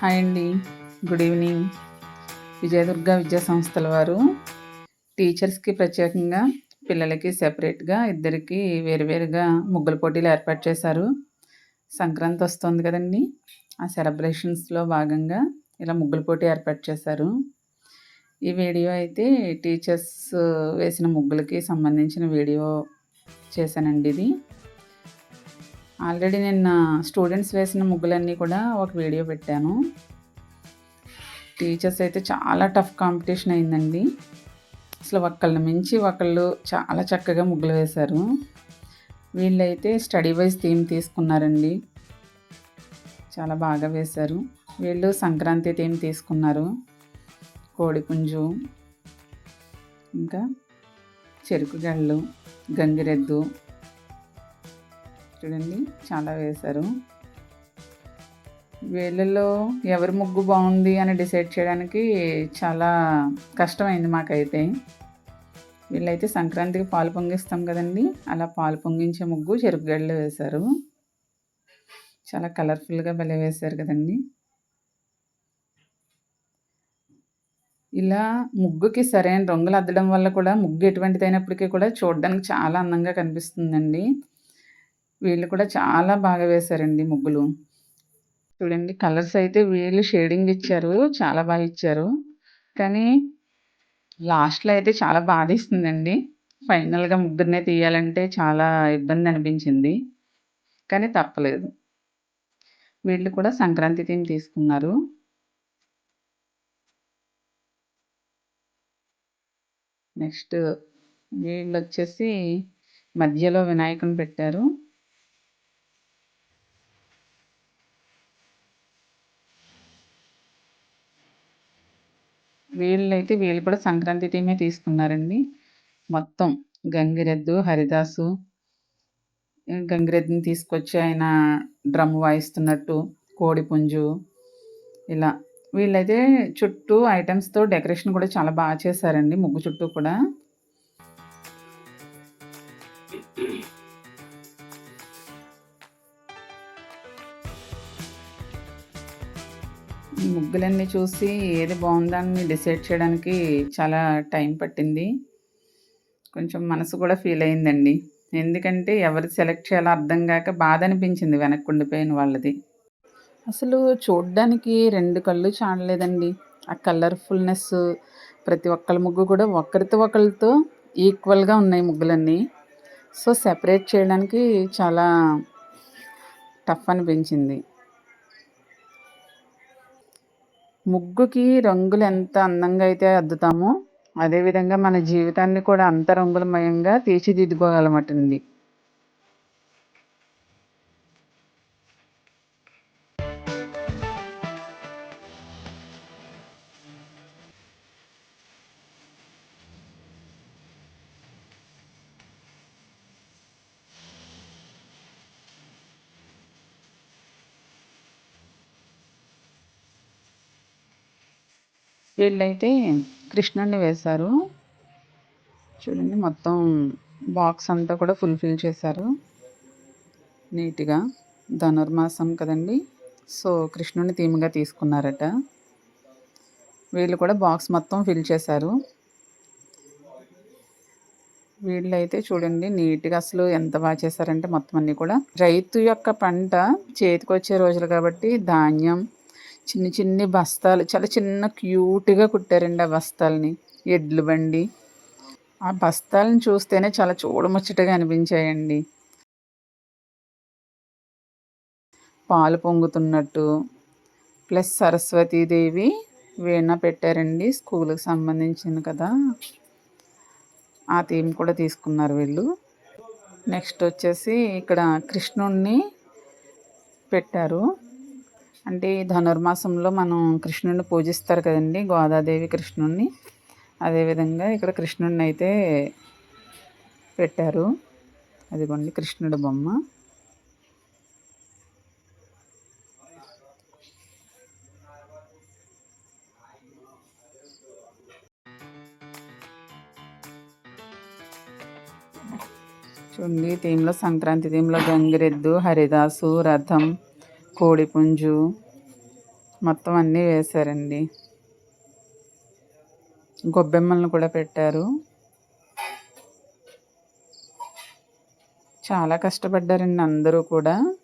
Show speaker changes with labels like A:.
A: Hi అండి. Good evening. Vijayadurga విద్యా సంస్థల వారు. టీచర్స్కి ప్రత్యేకంగా పిల్లలకి సెపరేట్గా ఇద్దరికి వేరువేరుగా ముగ్గుల పోటీలు ఏర్పాటు చేశారు. సంక్రాంతి వస్తుంది కదండి. ఆ సెలబ్రేషన్స్లో భాగంగా ఇలా ముగ్గుల పోటీ ఏర్పాటు చేశారు. ఈ వీడియో అయితే టీచర్స్ వేసిన ముగ్గులకి సంబంధించిన వీడియో చేశానండి ఇది. ఆల్రెడీ నిన్న స్టూడెంట్స్ వేసిన ముగ్గులన్నీ కూడా ఒక వీడియో పెట్టాను. టీచర్స్ అయితే చాలా టఫ్ కాంపిటీషన్ అయిందండి. అసలు ఒకళ్ళని మించి ఒకళ్ళు చాలా చక్కగా ముగ్గులు వేశారు. వీళ్ళైతే స్టడీ వైజ్ థీమ్ తీసుకున్నారండి. చాలా బాగా వేశారు. వీళ్ళు సంక్రాంతి థీమ్ తీసుకున్నారు. కోడిపుంజు ఇంకా చెరుకు గళ్ళు గంగిరెద్దు చూడండి చాలా వేశారు. వీళ్ళల్లో ఎవరి ముగ్గు బాగుంది అని డిసైడ్ చేయడానికి చాలా కష్టమైంది మాకైతే. వీళ్ళైతే సంక్రాంతికి పాలు పొంగిస్తాం కదండి అలా పాలు పొంగించే ముగ్గు చెరుకు వేశారు. చాలా కలర్ఫుల్గా భలే వేశారు కదండి. ఇలా ముగ్గుకి సరైన రంగులు అద్దడం వల్ల కూడా ముగ్గు ఎటువంటిదైనప్పటికీ కూడా చూడడానికి చాలా అందంగా కనిపిస్తుందండి. వీళ్ళు కూడా చాలా బాగా వేశారండి ముగ్గులు. చూడండి కలర్స్ అయితే వీళ్ళు షేడింగ్ ఇచ్చారు చాలా బాగా ఇచ్చారు. కానీ లాస్ట్లో అయితే చాలా బాధిస్తుందండి ఫైనల్గా ముగ్గురినే తీయాలంటే చాలా ఇబ్బంది అనిపించింది. కానీ తప్పలేదు. వీళ్ళు కూడా సంక్రాంతి థీమ్ తీసుకున్నారు. నెక్స్ట్ వీళ్ళు వచ్చేసి మధ్యలో వినాయకుని పెట్టారు. వీళ్ళైతే వీళ్ళు కూడా సంక్రాంతి టీమే తీసుకున్నారండి. మొత్తం గంగిరెద్దు హరిదాసు గంగిరెద్దుని తీసుకొచ్చి ఆయన డ్రమ్ వాయిస్తున్నట్టు కోడిపుంజు ఇలా వీళ్ళైతే చుట్టూ ఐటమ్స్తో డెకరేషన్ కూడా చాలా బాగా చేశారండి ముగ్గు చుట్టూ కూడా. ముగ్గులన్నీ చూసి ఏది బాగుందని డిసైడ్ చేయడానికి చాలా టైం పట్టింది. కొంచెం మనసు కూడా ఫీల్ అయిందండి. ఎందుకంటే ఎవరు సెలెక్ట్ చేయాలో అర్థం కాక బాధ అనిపించింది వెనక్కి ఉండిపోయిన వాళ్ళది. అసలు చూడ్డానికి రెండు కళ్ళు చాడలేదండి. ఆ కలర్ఫుల్నెస్ ప్రతి ఒక్కళ్ళ ముగ్గు కూడా ఒకరితో ఒకరితో ఈక్వల్గా ఉన్నాయి ముగ్గులన్నీ. సో సెపరేట్ చేయడానికి చాలా టఫ్ అనిపించింది. ముగ్గుకి రంగులు ఎంత అందంగా అయితే అద్దుతామో అదేవిధంగా మన జీవితాన్ని కూడా అంత రంగులమయంగా తీర్చిదిద్దుకోగలమటండి. వీళ్ళైతే కృష్ణుడిని వేశారు. చూడండి మొత్తం బాక్స్ అంతా కూడా ఫుల్ఫిల్ చేశారు. నీట్గా ధనుర్మాసం కదండి. సో కృష్ణుని థీమ్గా తీసుకున్నారట. వీళ్ళు కూడా బాక్స్ మొత్తం ఫిల్ చేశారు. వీళ్ళైతే చూడండి నీట్గా అసలు ఎంత బాగా చేశారంటే మొత్తం అన్నీ కూడా. రైతు యొక్క పంట చేతికి వచ్చే రోజులు కాబట్టి ధాన్యం చిన్న చిన్ని బస్తాలు చాలా చిన్న క్యూట్గా కుట్టారండి ఆ బస్తాలని ఎడ్లు బండి. ఆ బస్తాలను చూస్తేనే చాలా చూడముచ్చటగా అనిపించాయండి. పాలు పొంగుతున్నట్టు. ప్లస్ సరస్వతీదేవి వీణ పెట్టారండి స్కూల్కి సంబంధించిన కదా. ఆ థీమ్ కూడా తీసుకున్నారు వీళ్ళు. నెక్స్ట్ వచ్చేసి ఇక్కడ కృష్ణుణ్ణి పెట్టారు. అంటే ధనుర్మాసంలో మనం కృష్ణుడిని పూజిస్తారు కదండి గోదాదేవి కృష్ణుడిని అదేవిధంగా ఇక్కడ కృష్ణుడిని అయితే పెట్టారు. అదిగోండి కృష్ణుడి బొమ్మ. చూడండి థీమ్లో సంక్రాంతి థీమ్లో గంగిరెద్దు హరిదాసు రథం కోడిపుంజు మొత్తం అన్నీ వేశారండి. గొబ్బెమ్మలను కూడా పెట్టారు. చాలా కష్టపడ్డారండి అందరూ కూడా.